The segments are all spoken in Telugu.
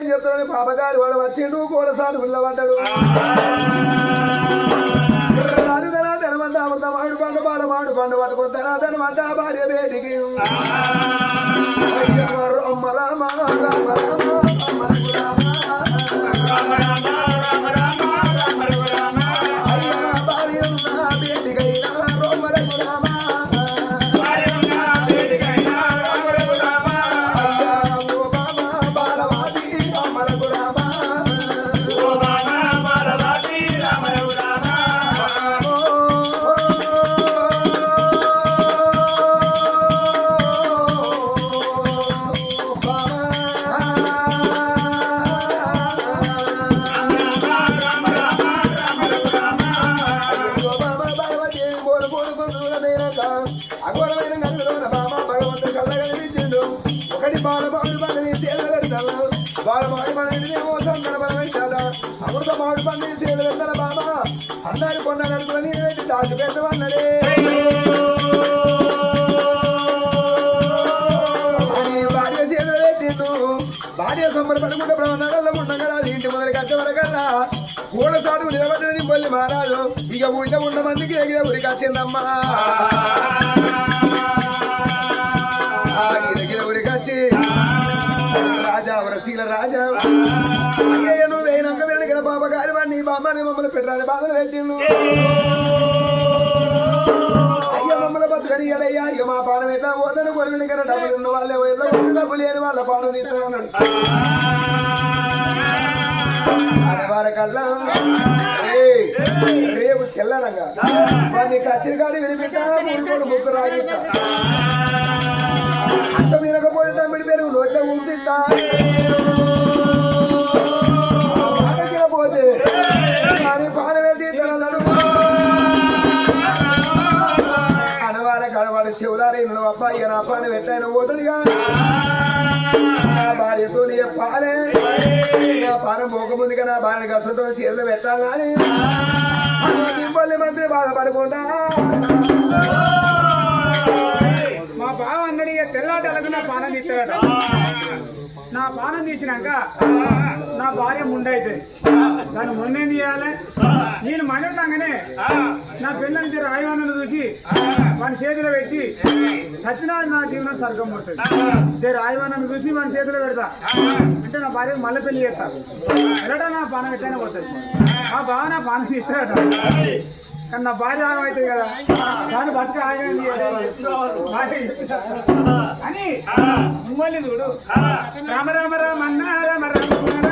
ఏం చెప్తున్నాడు పాపగారు వాడు వచ్చిండు కూడసాడు పిల్లబడ్డాడు రాజుదనా తెనమంట అమృత మాడు పండు బాల మాడు పండు పట్టుకుంటారా తెనమంట భార్య వేడికి అమ్మ రామ రామ రామ రామ రామ అమృతమాడు పండి సేలు వెళ్తాల బాబా అందరి కొండ నడుపులని దాచి పెట్టమన్నడే భార్య చేతులు పెట్టిండు భార్య సంబరపడుకుంటే బ్రహ్మనగల్లో ఉండగా ఇంటి మొదలకి వచ్చే వరకల్లా కూడ సాటు నిలబడ్డని మహారాజు. ఇక ఉండ ఉన్న మందికి ఎగిరే వచ్చిందమ్మా. గారి మమ్మల్ని పెట్టరాని బాధలు పెట్టిండు. ఇక మా పానం ఎట్లా పోదని కొడుకుని కదా డబ్బులు ఉన్న వాళ్ళే డబ్బులు లేని వాళ్ళ పానం తీస్తున్నాడు అనేవారకల్లా రేపు తెల్లరంగా. వాడిని కసిరిగాడి వినిపించా మూడు ముక్కు రాగిస్తా. అంత వినకపోతే తమ్మిడి పెరుగు నోట్లో ఉంపిస్తా శివదారేనుడు అబ్బాయి నా పని పెట్టాను పోతుందిగా నా భార్యతో నీ పాలే నా పానం పోకముందుగా నా భార్య కసంతో చేతులు పెట్టాలని. నింపల్లి మంత్రి బాధపడకుండా. మా బావ అన్నడి తెల్లాటలకు నా పానం తీస్తాడట నా బాణం తీసినాక నా భార్య ముండైతే దాన్ని ముందేం తీయాలి నేను మనట్లాగానే నా పిల్లని తీరు చూసి మన చేతిలో పెట్టి సచ్చినా నా జీవనం స్వర్గం పడుతుంది తీరు రాయవానను చూసి మన చేతిలో పెడతా. అంటే నా భార్య మళ్ళీ పెళ్ళి చేస్తా. వెళ్ళటా నా బాణం ఎట్లయినా పోతుంది. మా బావ నా బాణం తీస్తాడట. కానీ నా భార్య ఆగం అవుతుంది కదా దాని బతికి ఆగం అని మిమ్మల్ని చూడు రామ రామ రామ అన్న రామ రామ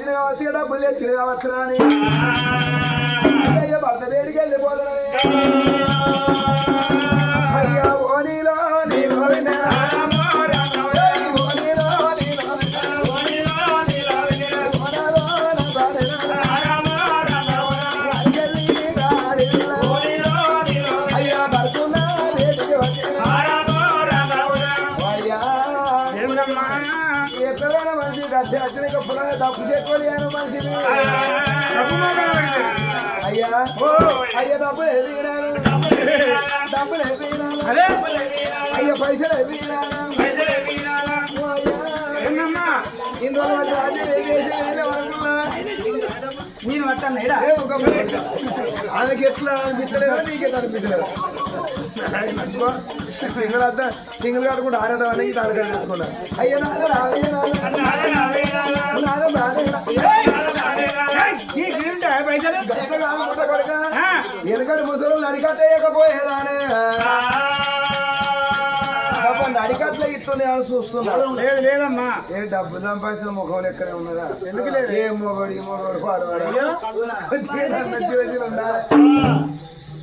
పెట్టిన కావచ్చు డబ్బులు తెచ్చిన కావచ్చు అని అయ్యో భర్త వేడికి వెళ్ళిపోతానని అయ్యా డబ్బులు ఎదిగినాను డబ్బులు ఎదిగినాను అయ్యా పైసలు ఎదిగినాను. నేను పట్టాను. ఆమెకి ఎట్లా అనిపించలేదా నీకు ఎట్లా అనిపించలేదా సింగిల్ అంతా సింగిల్ కాకుండా ఆడడం అనేది అయ్యా నడికట్ల ఈ ఇట్లా అని చూస్తున్నా. లేదు లేదమ్మా. ఏ డబ్బు సంపాదించిన ముఖం ఎక్కడే ఉన్నదా ఎందుకు లేదు? ఏ మొగడు ఈ మొగడు పాడవాడు?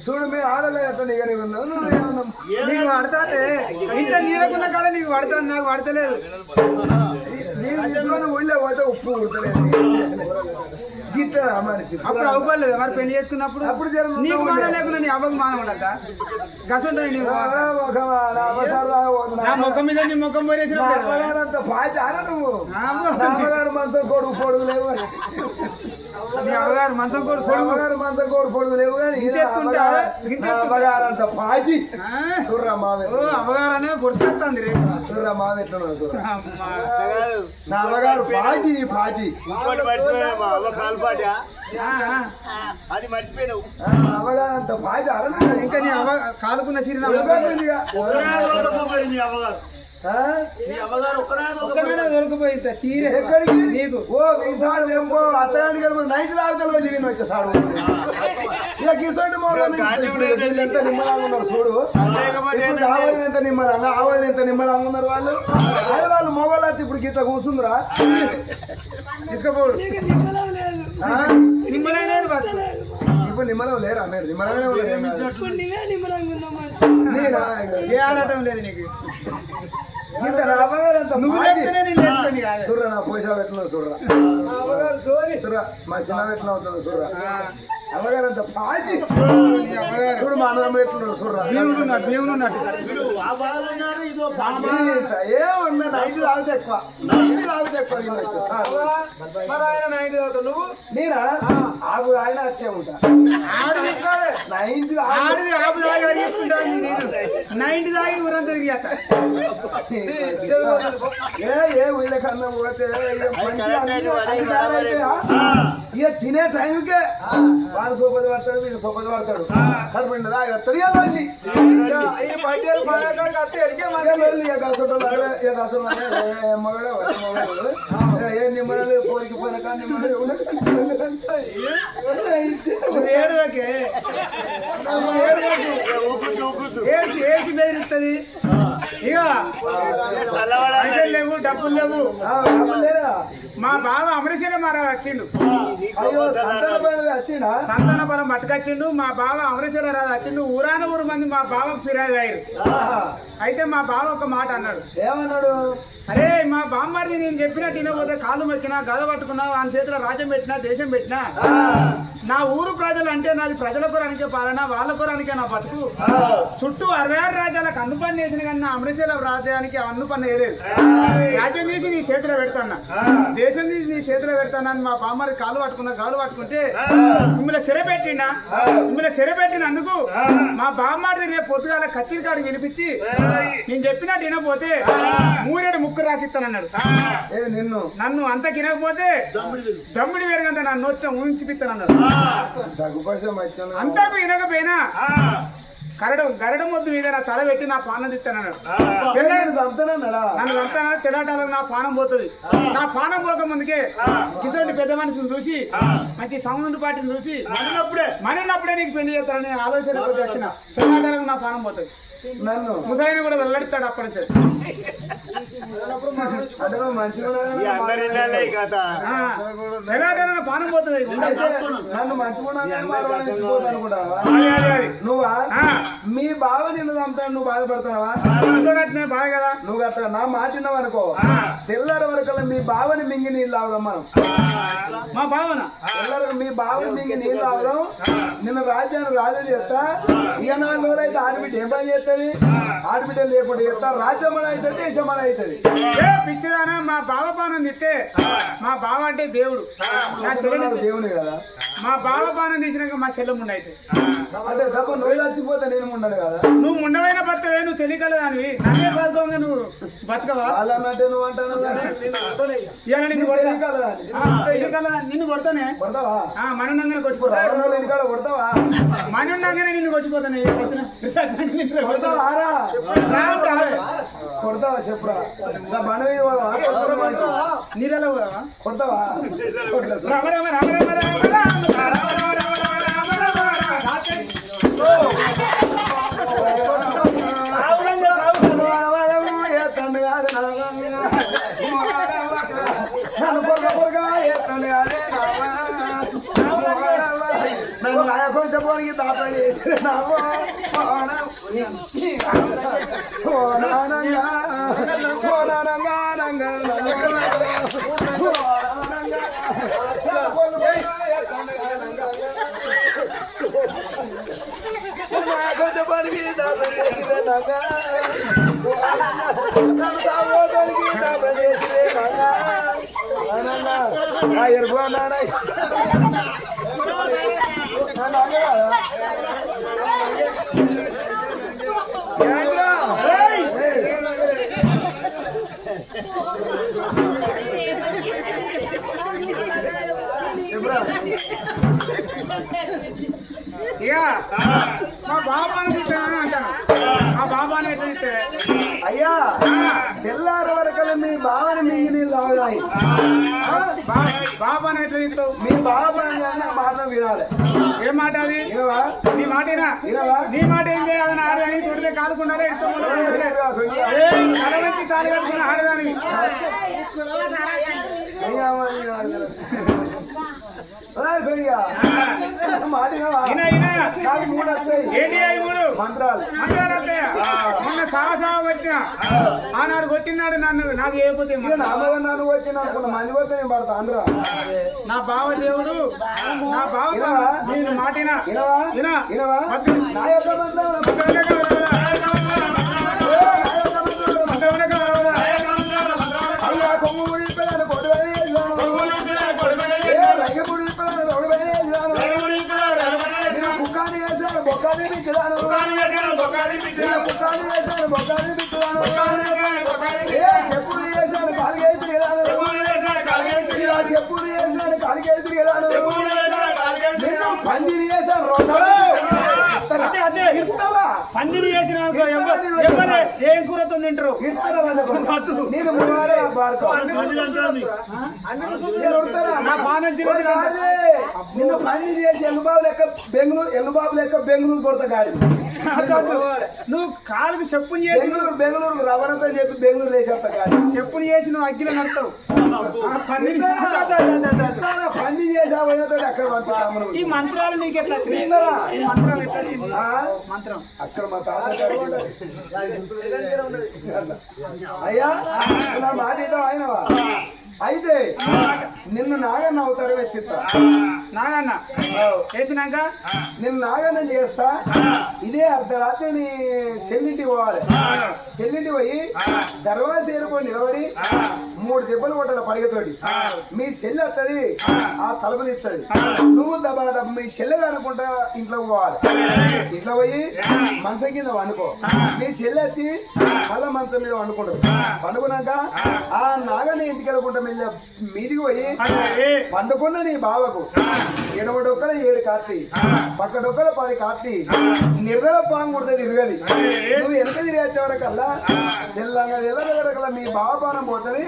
చూడు మీ ఆడలే నువ్వు ఏమన్నా నీకు పడతాటే ఇంట్లో నీడకున్న కాడ నీకు పడతాను నాకు పడతలేదు తీసుకొని ఊళ్ళో పోతే ఉప్పు ఉడతలేదు తిట్టడా మనిషి అప్పుడు అవ్వలేదు. మరి పెళ్ళి చేసుకున్నప్పుడు అప్పుడు నీకు. మాన లేకుండా నీ అవ్వకు మానం ఉండక నీ ముఖం మీద నీ ముఖం పాచారా నువ్వు? అమ్మగారు మంచం కొడుకు పొడుగు లేవు నీ అవ్వగారు మంచం కూడా నా అమ్మగారు మంచం కొడుకు పొడుగు లేవు కానీ ఈయన ఇంచెత్తుంటా? అమ్మగారు- నా అమ్మగారంత పాచి. చూర్రా మావే. ఓ అవ్వగారనే పొడిసేస్తుంది రే చూర్రా మావే ఎట్లున్నావు చూర్రా. అమ్మా. నా అమ్మగారు పాటి పాటి కాల్పాట అది మర్చిపోయినావు. అవగానంత పాట ఇంకా నీ అవ కాలుకున్న సిరి ఎక్కడికి? నీకు. ఓ నైట్ తాగుతాను వెళ్ళి నేను వచ్చా సాడు ఇక కిసోటి మోడల్ ఎంత నిమ్మలాగా ఉన్నారు చూడు. ఆవాజ్ ఎంత నిమ్మలంగా ఆవాజ్ ఎంత ఉన్నారు వాళ్ళు? అదే వాళ్ళు మొగోళ్ళు ఇప్పుడు గీత కూర్చుందిరా తీసుకోపోడు. నిమ్మలైనాడు బతకలేడు ఇప్పుడు నిమ్మలం లేరా? మీరు నిమ్మలమైన ఇప్పుడు ఏ ఆడటం లేదు నీకు. ఇంత రాబోయేదంత నువ్వు లేకపోతేనే నేను లేచుకొని కాదు. నా పోసా పెట్టినావు చూడరా చూడరా మా చిన్న పెట్టిన అవుతుంది చూడరా అవగారంత పాటి అన్నం ఏమన్నా నైట్ తాగితే ఎక్కువ నైట్ తాగితే ఎక్కువ వీళ్ళు వచ్చేస్తారు. మరి ఆయన నైట్ చదువుతావు నువ్వు నేనా ఆగు ఆయన వచ్చే ఉంటా. ఆడిది నైన్టీ ఆడిది ఆపు దాగి అడిగించుకుంటాను నేను. నైన్టీ దాగి ఊరంతా తిరిగేస్తా ఏ ఏ వీళ్ళ కన్నా పోతే ఇక తినే టైంకే వాడు సోపది పడతాడు వీడు సోపది పడతాడు. కడుపు ఎత్తడికెళ్ళి ఈ పంటలు పడేకాడికి అత్తే ఎడికే మనకెళ్ళి ఇక అసలు ఇక అసలు మగడే మగడు ఏ నిమ్మలు పోరికి పోయిన ఇక పైసలు లేవు డబ్బులు లేవు. ఆ, డబ్బులు లేదా? మా బావ అమరశీల మహారాజ్ వచ్చిండు. సంతాన బలం పట్టుకొచ్చిండు. మా బావ అమరశీల రాజు వచ్చిండు. ఊరాన ఊరు మంది మా బావకు ఫిర్యాదు అయ్యారు. అయితే మా బావ ఒక మాట అన్నాడు. ఏమన్నాడు? అరే మా బామ్మర్ది నేను చెప్పినట్టు వినకపోతే కాళ్ళు మొక్కినా గద పట్టుకున్నా వాని చేతిలో రాజ్యం పెట్టినా దేశం పెట్టినా? నా ఊరు ప్రజలు అంటే నాది ప్రజల కొరానికే పాలన వాళ్ళ కొరానికే నా బతుకు. చుట్టూ అరవై ఆరు రాజ్యాలకు అన్ను పని వేసిన కానీ నా అమరశీల రాజ్యానికి అన్ను పని వేయలేదు రాజ్యం తీసి నీ చేతిలో పెడతాన్నా దేశం తీసి నీ చేతిలో పెడతానని మా బామ్మది కాలు పట్టుకున్నా కాలు పట్టుకుంటే మిమ్మల్ని సిర పెట్టిండా మిమ్మల్ని సిర పెట్టినందుకు మా బామ్మాడిది రేపు పొద్దుగాల కచ్చిరి కాడికి పిలిపించి నేను చెప్పినట్టు వినకపోతే మూరేడు ముక్కు రాసిస్తానన్నాడు. ఏ నిన్ను? నన్ను అంత కినకపోతే దమ్ముడి వేరుగంత నా నోట్లో ఊహించిపిస్తానన్నాడు అంతాకు వినకపోయినా? కరడు గరడ మొద్దు మీద నా తల పెట్టి నా పానం చంపుతానన్నాడా? నన్ను చంపుతానని తెల్లటాలకు నా పానం పోతుంది. నా పానం పోక ముందుకే కిషోర్ పెద్ద మనిషిని చూసి మంచి సౌండ్ పార్టీని చూసి మనున్నప్పుడే. మనున్నప్పుడే నీకు పెళ్ళి చేస్తానని ఆలోచన వచ్చిన. తెల్లటాలకు నా పానం పోతుంది. నన్ను? ముసాయిని కూడా వెల్లడిస్తాడు అప్పటి నుంచి. ఈ ఈ పానం పోతుంది. అయితే నన్ను నువ్వా? మీ బావ నిన్ను చంపుతాడు నువ్వు బాధపడుతున్నావా బాగా కదా. నువ్వు అట్లా నా మాట విన్నావు అనుకో. తెల్లారి వరకు మీ బావని మింగి నీళ్ళు తాగుదాం మనం. మా భావన తెల్లారి మీ బావని మింగి నీళ్ళు తాగుదాం. నిన్ను రాజ్యాన్ని రాజు చేస్తా. ఇక నాలుగు రోజులు అయితే ఆడబిడ్డ ఏం పని చేస్తుంది? ఆడబిడ్డ లేకుండా చేస్తా. రాజ్యం మన అవుతుంది ఏ పిచ్చిదానా మా బావ పానం తిట్టే. మా బావ అంటే దేవుడు. నా దేవుని కదా. మా బావ పానం తీసినాక మా అయితే అంటే తప్ప నువ్వు చచ్చిపోతే నేను ఉండను కదా. నువ్వు ముండవైన బతవే నువ్వు తెలియగలదానివి నన్నే చదువుకోగా నువ్వు బతకవా? వాళ్ళు అన్నట్టే నువ్వు అంటాను ఇలా నిన్ను కొడతా కొడతానే. మనుండంగానే కొట్టిపోతా కొడతావా? మనుండంగానే నిన్ను కొట్టిపోతానే. కొడతావా? కొడతావా చెప్పురా నా బండ మీద? నీళ్ళలో పోదావా? కొడతావా కొడతా. రామ రామ రామ రామ రామ రామ రామ రామ రామ రామ రామ ఆయన దాపం దాపం దాపం ఎరుపు నాన్న మా బాబాని చూస్తానని అంటాను ఆ బాబాని ఎట్లా ఇస్తే అయ్యా తెల్లారి వరకలు మీ బావని మింగి నీళ్ళు తాగుతాయి బాబాని ఎట్లా ఇస్తావు మీ బావ మాట వినాలి ఏం మాట అది వినవా నీ మాటేనా వినవా నీ మాట ఏం చేయాలని ఆడదాని తొడితే కాదుకుండాలి ఎడుతూ తలవంటి తాళి కట్టుకుని ఆడదాని మాట కాదు మూడు మంత్రాలు. మంత్రాలు వస్తాయ? మొన్న కొట్టిన. ఆనాడు కొట్టినాడు నన్ను. నాకు నా మీద నన్ను అనుకున్న మంది కొడితే నేను పడతా అందరూ. నా బావ దేవుడు. నా బావ? నేను మాటినా. నా యొక్క మంత్రం. పందిరి పందిరి చేసిన ఏం కూరతో తింటారు? నేను నిన్ను పని చేసి ఎల్లుబాబు లెక్క బెంగళూరు ఎల్లుబాబు లెక్క బెంగళూరు కొడతా గాడి. నువ్వు కాలుకి చెప్పుని చేసి బెంగళూరు బెంగళూరు రవణతో చెప్పి బెంగళూరు వేసేస్తా గాడి చెప్పుని చేసి నువ్వు అగ్గిలో నడతావు. పని చేసావు అక్కడ పంపించాము ఈ మంత్రాలు నీకు ఎట్లా మంత్రాలు ఎట్లా? మంత్రం. అక్కడ మా తాత. అయ్యా నా మాట ఏంటో ఆయనవా? అయితే నిన్ను నాగన్న అవుతారు ఎత్తిస్తా నాగన్న? చేసినాక నిన్ను నాగన్న చేస్తా. ఇదే అర్ధరాత్రి నీ చెల్లింటికి పోవాలి. చెల్లింటి పోయి దర్వాజ చేరుకొని నిలబడి మూడు దెబ్బలు కొట్టాలి పడగతోటి మీ చెల్లి వస్తుంది ఆ. తలుపు తీస్తుంది నువ్వు దబా మీ చెల్లె అనుకుంటా ఇంట్లో పోవాలి. ఇంట్లో పోయి మంచం కింద వండుకో. మీ చెల్లి వచ్చి మళ్ళా మంచం మీద వండుకుంటారు పండుకున్నాక ఆ నాగన్న ఇంటికి వెళ్ళకుండా మెల్ల మీదికి పోయి పండుకున్న నీ బావకు. ఏడవ డొక్కల ఏడు కాత్తి పక్క డొక్కల పది కాత్తి నిర్దల పాము కొడుతుంది తిరగది నువ్వు వెనక తిరిగి వచ్చే వరకల్లా తెల్లంగా తెల్లగలకల్లా మీ బావ పానం పోతుంది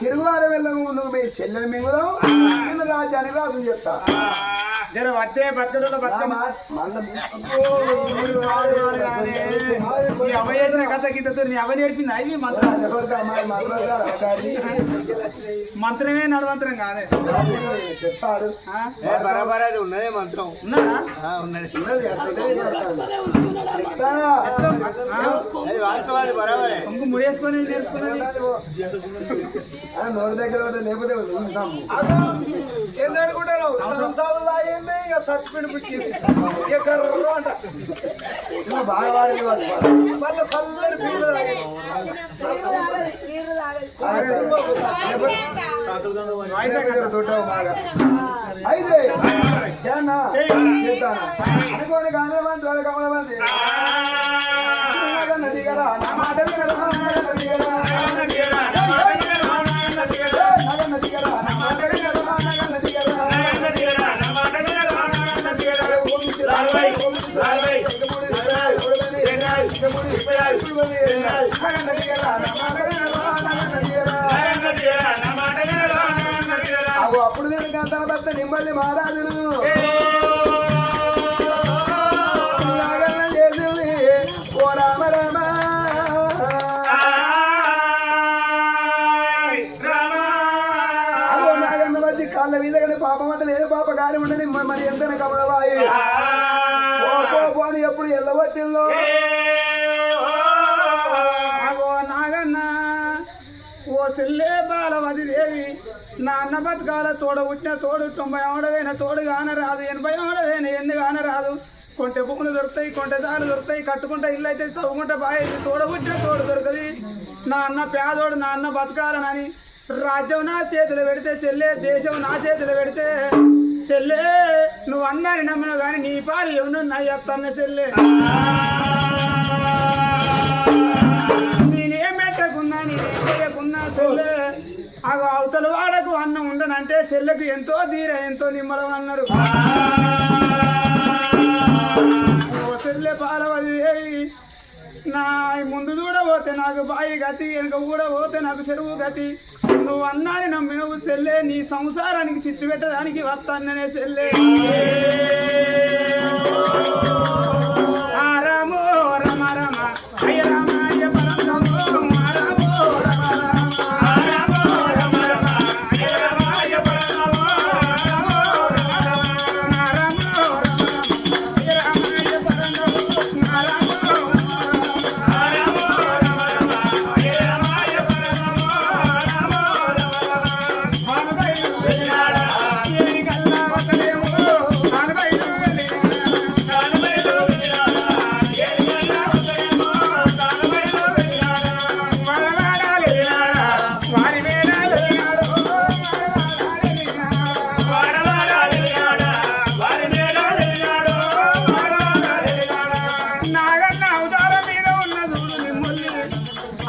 తిరుగువారం వెళ్ళము నువ్వు మీ చెల్లెని మింగుదాం నిన్ను రాజ్యానికి రాజు చెప్తా జర వద్దే కథ గీతతో నీ అవ నేర్పింది అవి మంత్రం మంత్రమే నడవంతరం కాదే బరాబర్ అది ఉన్నదే మంత్రం ఉన్నదా ఆ, ఉన్నది? అది బరాబరే ఇంకో ముడేసుకొని నేర్చుకున్నది ఆ, నోరు దగ్గర లేకపోతే ఊరుతాము. ఏందనుకుంటారు ఇక సత్పిడి పుట్టింది ఇక కర్రు అంట ఇంకా బాగా. మళ్ళీ చల్లని బాగా అయితే అనుకోని కానివ్వండి కమలవంది నదిగరా నా మాట నదిగరా. మహారాజును. నాగన్న చేసింది ఓ రామ రామ నాగన్న వచ్చి కాళ్ళ మీద కానీ పాపం అంటే లేదు పాప గారి ఉండని మరి ఎంత కమలబాయి ఓ ఎప్పుడు ఎల్లబట్టిందో. అగో నాగన్న ఓ సెల్లే బాలవది దేవి నా అన్న బతకాల తోడ పుట్టిన తోడు తొంభై ఆడవేన తోడు కానరాదు ఎనభై ఆడవేన ఎన్ని కానరాదు కొంటె పువ్వులు దొరుకుతాయి కొంటె దారులు దొరుకుతాయి కట్టుకుంటే ఇల్లు అయితే తవ్వుకుంటే బాగా తోడ పుట్టిన తోడు దొరకది. నా అన్న పేదోడు నా అన్న బతకాలనని రాజ్యం నా చేతులు పెడితే చెల్లే దేశం నా చేతులు పెడితే చెల్లే. నువ్వు అన్నాని నమ్మిన కానీ నీ పాలు ఎవరు నా చెల్లే. నేనేం పెట్టకున్నా నేనేం చేయకున్నా చెల్లె. అగో అవతల వాడకు అన్నం ఉండనంటే చెల్లెకు ఎంతో ధీర ఎంతో నిమ్మలం అన్నారు. చెల్లె పాలవది. నా ముందు కూడా పోతే నాకు బాయి గతి వెనుక కూడా పోతే నాకు చెరువు గతి. నువ్వు అన్నాని నమ్మి నువ్వు చెల్లె నీ సంసారానికి చిచ్చు పెట్టడానికి వస్తాననే చెల్లె.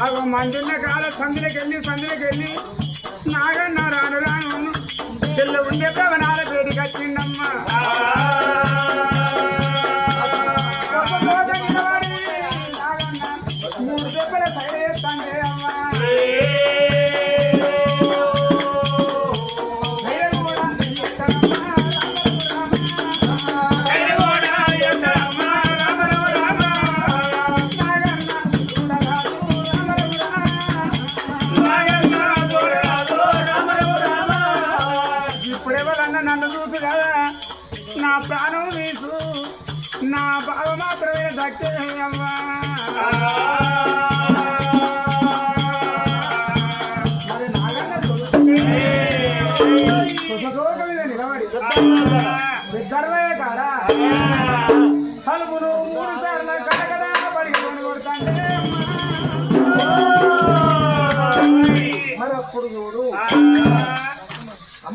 అగో మందున్న కాల సందులకెళ్ళి సందులకెళ్ళి నాగన్న రాను రాను చెల్ల ఉండే భవనాల పేరుకి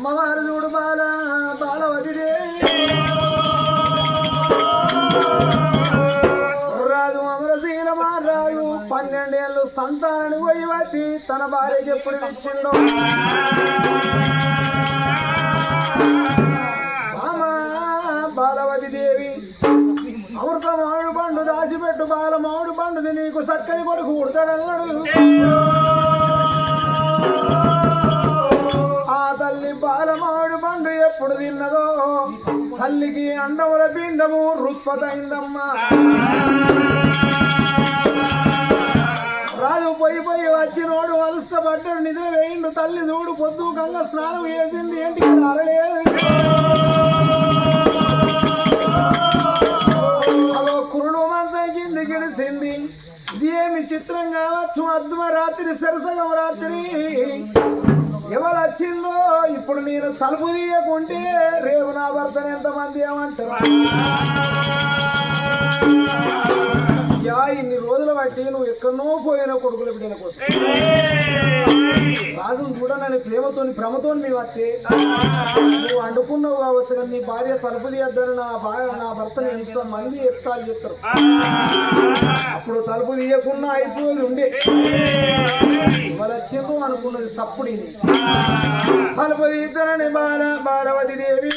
అమ్మవారు చూడు బాల బాలవతిడే రాజు అమరశీలమా రాజు పన్నెండేళ్ళు సంతానాన్ని పోయి వచ్చి తన భార్యకి ఎప్పుడు ఇచ్చిండో. బాలవతి దేవి అమృత మామిడి పండు దాచిపెట్టు బాల మామిడి పండుది నీకు చక్కని కొడుకు ఉడతాడన్నాడు. తల్లి బాలమాడు పండు ఎప్పుడు తిన్నదో? తల్లికి అండముల పిండము రుత్పతైందమ్మా. రాజు పోయి పోయి వచ్చినోడు వలుస్త పడ్డాడు నిద్ర వేయిండు. తల్లి చూడు పొద్దు గంగ స్నానం చేసింది. ఏంటి అరలేదు? అదో కురుడు మంచం కింది గిడిసింది. ఇదేమి చిత్రం కావచ్చు? అద్మ రాత్రి సరసగం రాత్రి. ఎవరు వచ్చిందో ఇప్పుడు నేను తలుపు తీయకుంటే రేపు నా భర్తను ఎంతమంది ఏమంటారు? ఇన్ని నువ్వు ఎక్కడనో పోయిన కొడుకుల బిడ్డల కోసం. రాజును కూడా నన్ను ప్రేమతోని భ్రమతో మీ వస్తే నువ్వు అండుకున్నావు కావచ్చు కానీ నీ భార్య తలుపు తీయద్దని నా భార్య నా భర్తను ఎంత మంది ఎత్తాలు చెప్తారు? అప్పుడు తలుపు తీయకుండా అయిపోయేది ఉండే. ఇవాళ వచ్చిండ్రు అనుకున్నది సప్పుడిని తలుపు తీద్దనని బాల బాలవతి దేవి.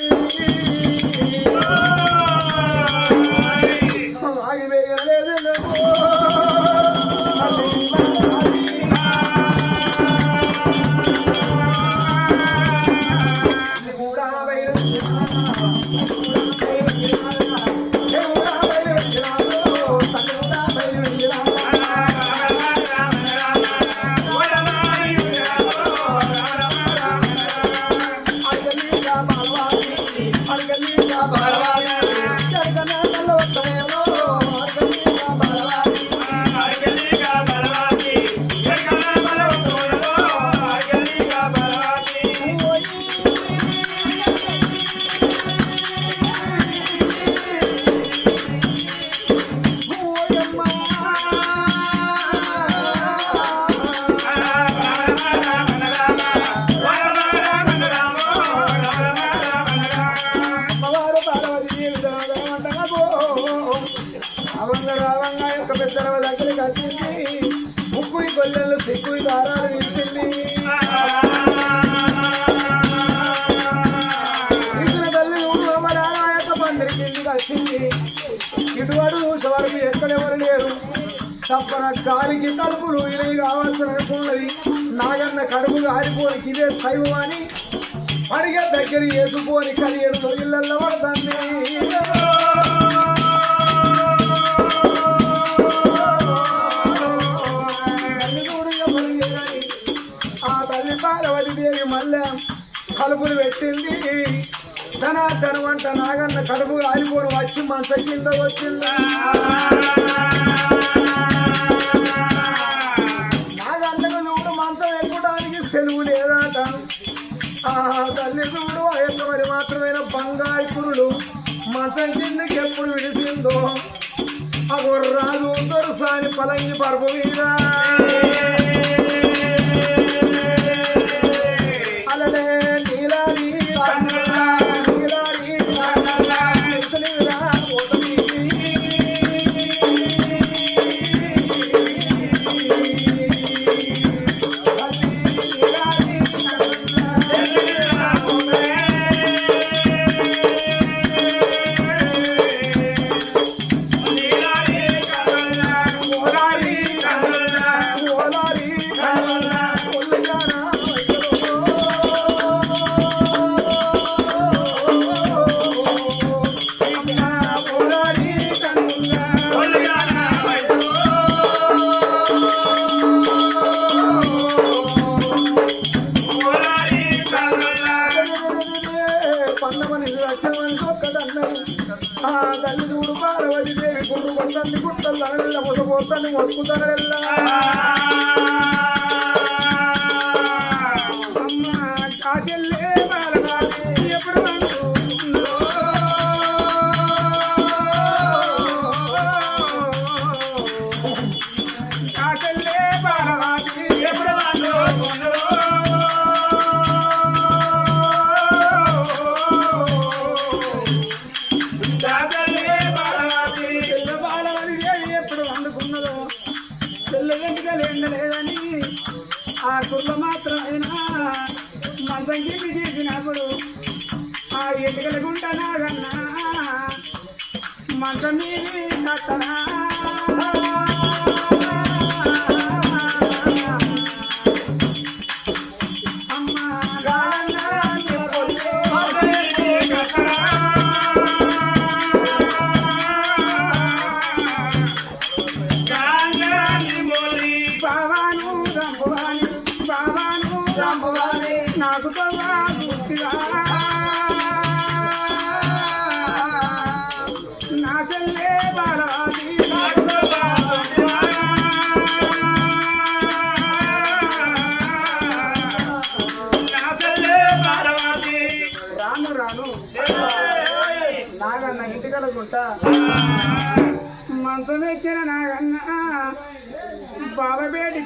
తరవ దగ్గర కట్టింది ముక్కుయి గొల్లెలు సిక్కుయి దారాలు ఇచ్చింది ఇచ్చిన తల్లి ఊరు అమరాయక పందిరి కిందికి వచ్చింది ఇటువడు చూసేవారికి ఎక్కడెవరు లేరు. తప్పన గాలికి తలుపులు ఇవి కావాల్సిన అనుకున్నది నాగన్న కడుపు ఆడిపోని ఇదే శైవం అని అడిగే దగ్గర వేసుకోని కలియడంలో ఇళ్ళల్లో పడుతుంది. తలుపులు పెట్టింది. ధనార్దనం వంట నాగన్న కడుపు ఆడిపోని వచ్చి మంచ కింద వచ్చింది. నాగన్నకు చూడు మంచం ఎక్కువడానికి సెలవు లేదాట. ఆ తల్లి చూడు ఆ మరి మాత్రమైన బంగారు పురులు మంచం కిందకి ఎప్పుడు విడిసిందో. ఆ గుర్రాలు దొరసాని పలంగి పరుపు మీద. అన్నమని లక్ష్మణ్ ఒక్కదన్నది ఆ తల్లి చూడు పార్వతి దేవి గుర్రు కొందంది గుట్టల్ల ముసపోతుంది మొక్కుతానెల్లా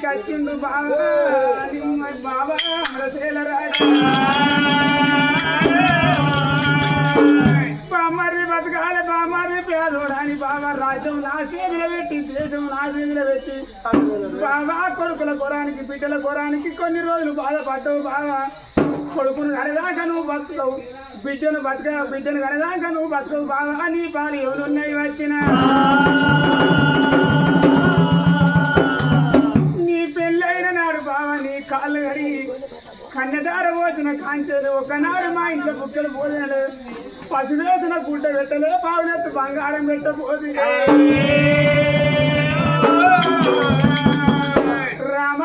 వచ్చిండు బాబా బాబా అమరశీలరాయ బామ్మరి బతకాలి బామ్మరి పేదోడాని బాబా రాజ్యం నా పెట్టి దేశం నా పెట్టి బాబా కొడుకుల కొరానికి బిడ్డల కొరానికి కొన్ని రోజులు బాధపడ్డావు బాబా కొడుకును కనదాకా నువ్వు బతుకవు బిడ్డను బతక బిడ్డను కనదాకా నువ్వు బతుకవు బాబా నీ పాలు ఎవరున్నాయి వచ్చినా? కాళ్ళు కడిగి కన్నెదార పోసిన కాంచెలు ఒకనాడు మా ఇంట్లో బుక్కలు పోదినలు పసివేసిన గుడ్డ పెట్టలే పావునెత్తు బంగారం పెట్టబోది. రామ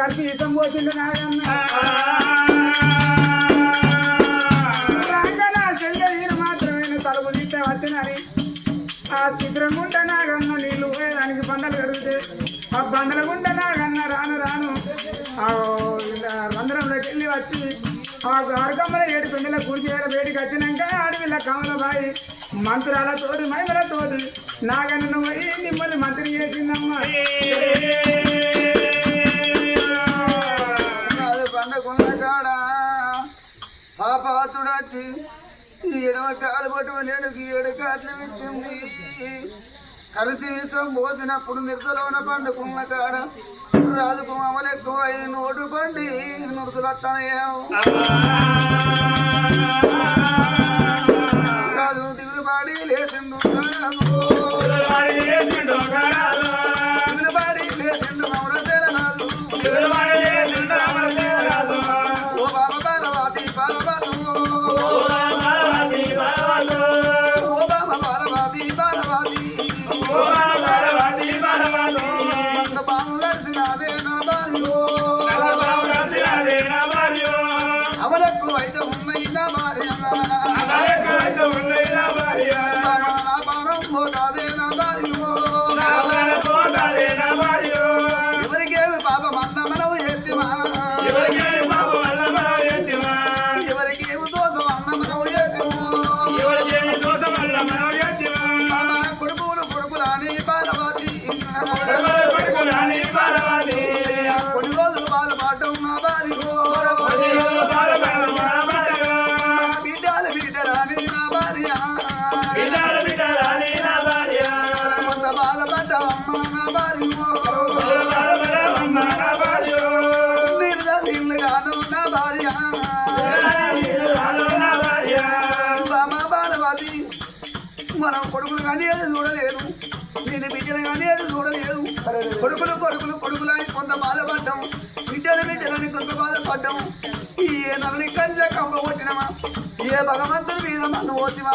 ఇసం పోసిండు నాగన్న రంగన చెల్లె ఈయన మాత్రమే తలుపు తీస్తే వచ్చినని ఆ శిఖరం గుంట నాగన్న నీళ్ళు పోయేదానికి బండలు కడిగితే ఆ బండల గుంట నాగన్న రాను రాను రంధ్రంలోకి వెళ్ళి వచ్చి ఆ గారకమ్మల ఏడు పెండల కూర్చేయాల వేడికి వచ్చినాక అడవిల కమల బాయి మంత్రాల తోడు మహిమల తోడు నాగన్న పోయి మిమ్మల్ని మంత్రి చేసిందమ్మా. పాపాతుడొచ్చి ఈ ఎడమ కాలు పట్టు లేడుకి ఏడు కాట్లు ఇచ్చింది కలిసి విషం పోసినప్పుడు నిర్దలోన పండుకున్న కాడ రాజుకు అమలెక్కువ అయి నోటు పండి నురుసులత్తనయ్యావు రాజు దిగులు పాడి లేచిండు బాలవాతి మనం కొడుకులు కానీ అది చూడలేదు. నేను బిడ్డలు కానీ అది చూడలేదు. కొడుకులు కొడుకులు కొడుకులు అని కొంత బాధపడ్డాం. బిడ్డలు బిడ్డలని కొంత బాధపడ్డాం. ఈ నల్లని కంజ కంప కొట్టినమా? ఏ భగవంతుని మీద మన్ను పోసి మా